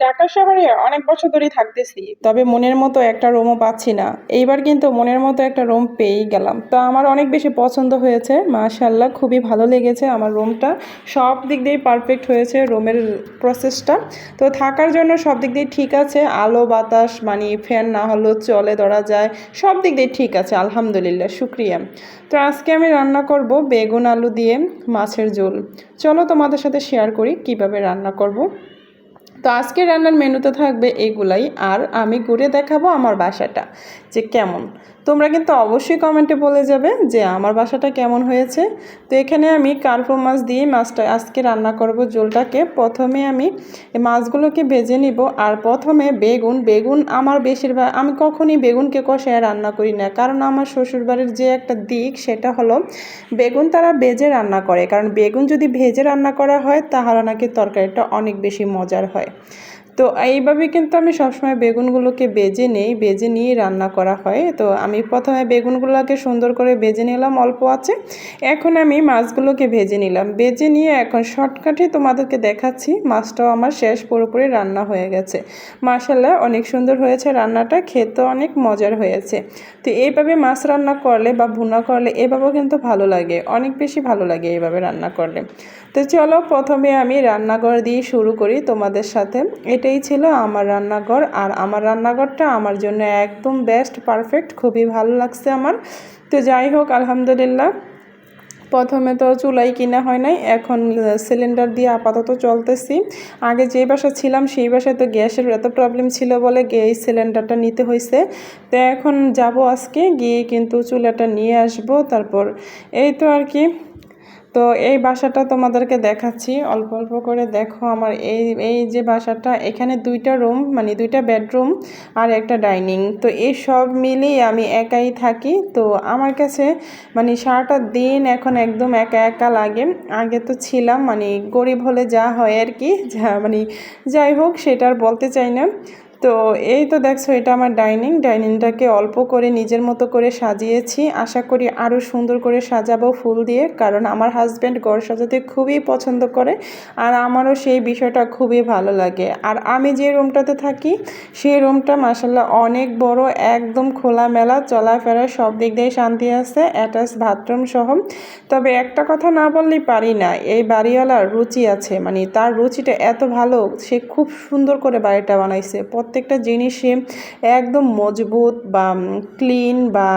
ঢাকা শহরে অনেক বছর ধরেই থাকতেছি, তবে মনের মতো একটা রুমও পাচ্ছি না। এইবার কিন্তু মনের মতো একটা রুম পেয়েই গেলাম। তো আমার অনেক বেশি পছন্দ হয়েছে মাশাল্লাহ খুবই ভালো লেগেছে আমার রুমটা সব দিক দিয়েই পারফেক্ট হয়েছে রুমের প্রসেসটা তো থাকার জন্য সব দিক দিয়ে ঠিক আছে, আলো, বাতাস মানে ফ্যান না হলেও চলে, ধরা যায়, সব দিক দিয়ে ঠিক আছে, আলহামদুলিল্লাহ, শুক্রিয়া। তো আজকে আমি রান্না করব বেগুন আলু দিয়ে মাছের ঝোল। চলো তোমাদের সাথে শেয়ার করি কীভাবে রান্না করব। তো আজকে রান্নার মেনুতে থাকবে এগুলাই, আর আমি ঘুরে দেখাবো আমার বাসাটা যে কেমন। তোমরা কিন্তু অবশ্যই কমেন্টে বলে যাবে যে আমার বাসাটা কেমন হয়েছে। তো এখানে আমি কার্পো মাছ দিয়ে মাছটা আজকে রান্না করব। জোলটাকে প্রথমে আমি মাছগুলোকে ভেজে নিব, আর প্রথমে বেগুন বেগুন আমার বেশিরভাগ, আমি কখনই বেগুনকে কষায় রান্না করি না। কারণ আমার শ্বশুরবাড়ির যে একটা দিক সেটা হলো বেগুন তারা ভেজে রান্না করে। কারণ বেগুন যদি ভেজে রান্না করা হয় তাহলে নাকি তরকারিটা অনেক বেশি মজার হয়। হয় তো এইভাবে কিন্তু আমি সবসময় বেগুনগুলোকে বেজে নেই, বেজে নিয়ে রান্না করা হয়। তো আমি প্রথমে বেগুনগুলোকে সুন্দর করে বেজে নিলাম, অল্প আছে। এখন আমি মাছগুলোকে ভেজে নিলাম। বেজে নিয়ে এখন শর্টকাটে তোমাদেরকে দেখাচ্ছি, মাছটাও আমার শেষ পুরোপুরি রান্না হয়ে গেছে। মাসাল্লাহ অনেক সুন্দর হয়েছে রান্নাটা খেতে অনেক মজার হয়েছে। তো এইভাবে মাছ রান্না করলে বা ভুনা করলে এভাবেও কিন্তু ভালো লাগে, অনেক বেশি ভালো লাগে এইভাবে রান্না করলে। তো চলো প্রথমে আমি রান্নাঘর দিয়ে শুরু করি তোমাদের সাথে। এটাই ছিল আমার রান্নাঘর। আর আমার রান্নাঘরটা আমার জন্য একদম বেস্ট পারফেক্ট খুবই ভালো লাগছে আমার। তো যাই হোক, আলহামদুলিল্লাহ। প্রথমে তো চুলাই কিনা হয় নাই, এখন সিলিন্ডার দিয়ে আপাতত চলতেছি। আগে যে বাসা ছিলাম, সেই বাসায় তো গ্যাসের এত প্রবলেম ছিল বলে গ্যাস সিলিন্ডারটা নিতে হয়েছে তো এখন যাব আজকে, গিয়ে কিন্তু চুলাটা নিয়ে আসব, তারপর এই তো আর কি। তো এই বাসাটা তোমাদেরকে দেখাচ্ছি। অল্প অল্প করে দেখো আমার এই এই যে বাসাটা, এখানে দুইটা রুম মানে দুইটা বেডরুম আর একটা ডাইনিং। তো এই সব মিলিয়ে আমি একাই থাকি। তো আমার কাছে মানে সারাটা দিন এখন একদম একা একা লাগে। আগে তো ছিলাম মানে গরিব হলে যা হয় আর কি, যা মানে যাই হোক, সেটা আর বলতে চাই না। তো এই তো দেখছ, এটা আমার ডাইনিং ডাইনিংটাকে অল্প করে নিজের মতো করে সাজিয়েছি। আশা করি আরও সুন্দর করে সাজাবো ফুল দিয়ে, কারণ আমার হাজব্যান্ড ঘর সাজাতে খুবই পছন্দ করে আর আমারও সেই বিষয়টা খুবই ভালো লাগে। আর আমি যে রুমটাতে থাকি, সেই রুমটা মাসাল্লাহ অনেক বড়, একদম খোলামেলা, চলাফেরা সব দিক দিয়ে শান্তি আছে অ্যাটাচ বাথরুম সহ। তবে একটা কথা না বললেই পারি না, এই বাড়িওয়ালার রুচি আছে মানে তার রুচিটা এত ভালো, সে খুব সুন্দর করে বাড়িটা বানাইছে। প্রত্যেকটা জিনিসই একদম মজবুত বা ক্লিন বা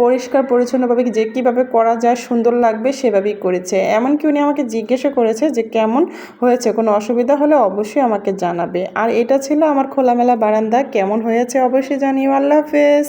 পরিষ্কার, পরিচ্ছন্নভাবে যে কীভাবে করা যায়, সুন্দর লাগবে সেভাবেই করেছে। এমনকি উনি আমাকে জিজ্ঞাসা করেছে যে কেমন হয়েছে, কোনো অসুবিধা হলে অবশ্যই আমাকে জানাবে। আর এটা ছিল আমার খোলামেলা বারান্দা, কেমন হয়েছে অবশ্যই জানিও। আল্লাহ হাফেজ।